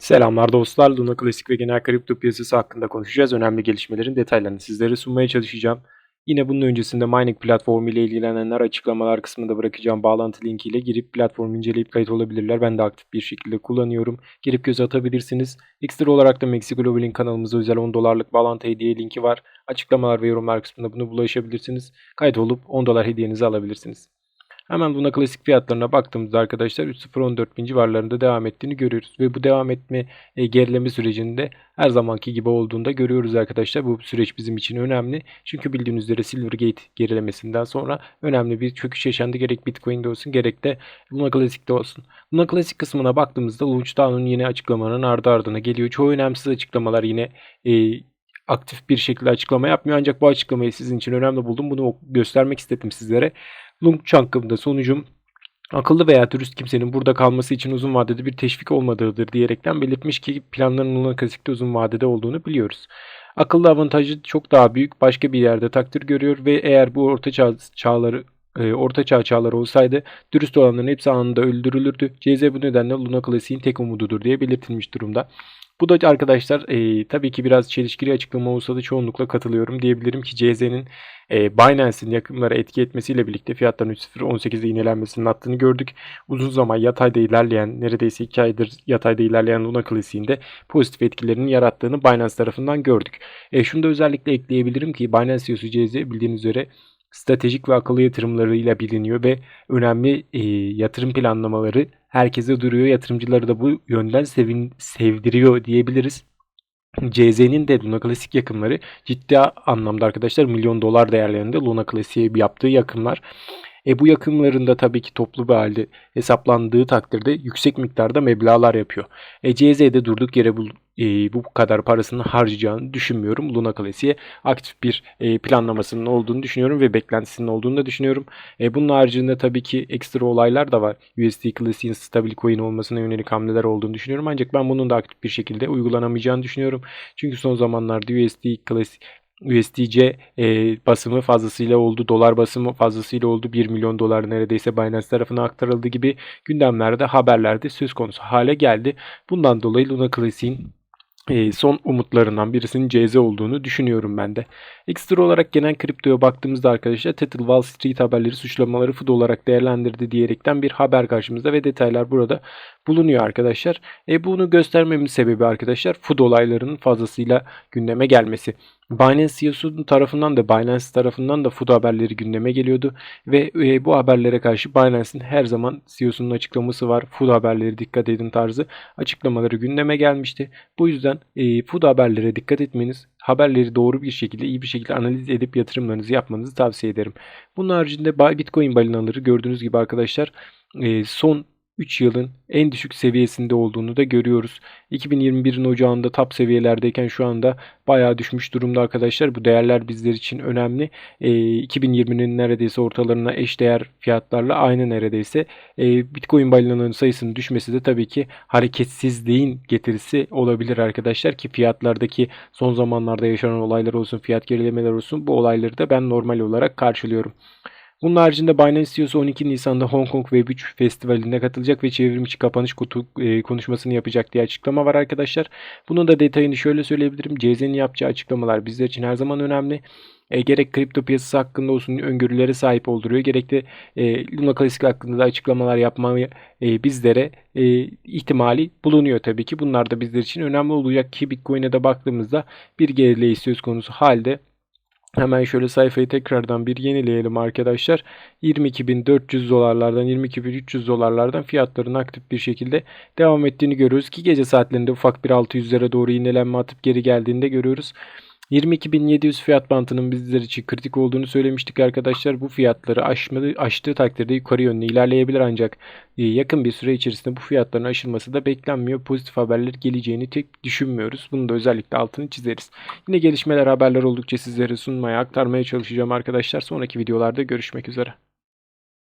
Selamlar dostlar. Luna Klasik ve genel kripto piyasası hakkında konuşacağız. Önemli gelişmelerin detaylarını sizlere sunmaya çalışacağım. Yine bunun öncesinde mining platformu ile ilgilenenler açıklamalar kısmında bırakacağım bağlantı linkiyle girip platformu inceleyip kayıt olabilirler. Ben de aktif bir şekilde kullanıyorum. Girip göz atabilirsiniz. Ekstra olarak da Maxi Global'in kanalımıza özel 10 dolarlık bağlantı hediye linki var. Açıklamalar ve yorumlar kısmında bunu bulaşabilirsiniz. Kayıt olup 10 dolar hediyenizi alabilirsiniz. Hemen buna klasik fiyatlarına baktığımızda arkadaşlar 3.014 bin civarlarında devam ettiğini görüyoruz. Ve bu devam etme e, gerileme sürecinde her zamanki gibi olduğunda görüyoruz arkadaşlar. Bu süreç bizim için önemli. Çünkü bildiğiniz üzere Silvergate gerilemesinden sonra önemli bir çöküş yaşandı. Gerek Bitcoin'de olsun gerek de Luna Classic'te olsun. Luna Classic kısmına baktığımızda Launchdown'un yeni açıklamanın ardı ardına geliyor. Çoğu önemsiz açıklamalar yine e, aktif bir şekilde açıklama yapmıyor. Ancak bu açıklamayı sizin için önemli buldum. Bunu göstermek istedim sizlere. Lung Chunk'ımda sonucum akıllı veya dürüst kimsenin burada kalması için uzun vadede bir teşvik olmadığıdır diyerekten belirtmiş ki planların Luna Classic'te uzun vadede olduğunu biliyoruz. Akıllı avantajı çok daha büyük başka bir yerde takdir görüyor ve eğer bu orta çağ çağları e, orta çağ çağları olsaydı dürüst olanların hepsi anında öldürülürdü. CZ bu nedenle Luna Classic'in tek umududur diye belirtilmiş durumda. Bu da arkadaşlar e, tabii ki biraz çelişkili açıklama olsa da çoğunlukla katılıyorum. Diyebilirim ki CZ'nin e, Binance'in yakınlara etki etmesiyle birlikte fiyatların 3.018'de inelenmesinin attığını gördük. Uzun zaman yatayda ilerleyen, neredeyse 2 aydır yatayda ilerleyen Luna klasiğinde pozitif etkilerini yarattığını Binance tarafından gördük. E, şunu da özellikle ekleyebilirim ki Binance CEO'su CZ bildiğiniz üzere stratejik ve akıllı yatırımlarıyla biliniyor ve önemli e, yatırım planlamaları herkese duruyor. Yatırımcıları da bu yönden sevin, sevdiriyor diyebiliriz. CZ'nin de Luna Classic yakınları ciddi anlamda arkadaşlar milyon dolar değerlerinde Luna Classic'e yaptığı yakınlar. E bu yakımlarında tabii ki toplu bir halde hesaplandığı takdirde yüksek miktarda meblağlar yapıyor. E CZ'de durduk yere bu, e, bu kadar parasını harcayacağını düşünmüyorum. Luna Classic'e aktif bir e, planlamasının olduğunu düşünüyorum ve beklentisinin olduğunu da düşünüyorum. E, bunun haricinde tabii ki ekstra olaylar da var. USD Classic'in stabil coin olmasına yönelik hamleler olduğunu düşünüyorum. Ancak ben bunun da aktif bir şekilde uygulanamayacağını düşünüyorum. Çünkü son zamanlarda USD Classic USDC e, basımı fazlasıyla oldu. Dolar basımı fazlasıyla oldu. 1 milyon dolar neredeyse Binance tarafına aktarıldı gibi gündemlerde haberlerde söz konusu hale geldi. Bundan dolayı Luna Classic'in e, son umutlarından birisinin CZ olduğunu düşünüyorum ben de. Ekstra olarak genel kriptoya baktığımızda arkadaşlar Tether Wall Street haberleri suçlamaları FUD olarak değerlendirdi diyerekten bir haber karşımızda ve detaylar burada bulunuyor arkadaşlar. E, bunu göstermemin sebebi arkadaşlar FUD olaylarının fazlasıyla gündeme gelmesi. Binance CEO'sunun tarafından da Binance tarafından da FUD haberleri gündeme geliyordu ve e, bu haberlere karşı Binance'in her zaman CEO'sunun açıklaması var. FUD haberleri dikkat edin tarzı açıklamaları gündeme gelmişti. Bu yüzden e, FUD haberlere dikkat etmeniz, haberleri doğru bir şekilde, iyi bir şekilde analiz edip yatırımlarınızı yapmanızı tavsiye ederim. Bunun haricinde Bitcoin balinaları gördüğünüz gibi arkadaşlar e, son 3 yılın en düşük seviyesinde olduğunu da görüyoruz. 2021'in ocağında top seviyelerdeyken şu anda bayağı düşmüş durumda arkadaşlar. Bu değerler bizler için önemli. E, 2020'nin neredeyse ortalarına eş değer fiyatlarla aynı neredeyse. E, Bitcoin balinalarının sayısının düşmesi de tabii ki hareketsizliğin getirisi olabilir arkadaşlar ki fiyatlardaki son zamanlarda yaşanan olaylar olsun, fiyat gerilemeler olsun bu olayları da ben normal olarak karşılıyorum. Bunun haricinde Binance CEO'su 12 Nisan'da Hong Kong Web3 Festivali'ne katılacak ve çevrimiçi kapanış kutu, e, konuşmasını yapacak diye açıklama var arkadaşlar. Bunun da detayını şöyle söyleyebilirim. CZ'nin yapacağı açıklamalar bizler için her zaman önemli. E, gerek kripto piyasası hakkında olsun öngörülere sahip olduruyor. Gerek de e, Luna Classic hakkında da açıklamalar yapmayı e, bizlere e, ihtimali bulunuyor tabii ki. Bunlar da bizler için önemli olacak ki Bitcoin'e de baktığımızda bir gerileyiş söz konusu halde Hemen şöyle sayfayı tekrardan bir yenileyelim arkadaşlar. 22.400 dolarlardan 22.300 dolarlardan fiyatların aktif bir şekilde devam ettiğini görüyoruz ki gece saatlerinde ufak bir 600'lere doğru iğnelenme atıp geri geldiğinde görüyoruz. 22.700 fiyat bantının bizler için kritik olduğunu söylemiştik arkadaşlar. Bu fiyatları aşmadı, aştığı takdirde yukarı yönlü ilerleyebilir ancak e, yakın bir süre içerisinde bu fiyatların aşılması da beklenmiyor. Pozitif haberler geleceğini tek düşünmüyoruz. Bunu da özellikle altını çizeriz. Yine gelişmeler haberler oldukça sizlere sunmaya aktarmaya çalışacağım arkadaşlar. Sonraki videolarda görüşmek üzere.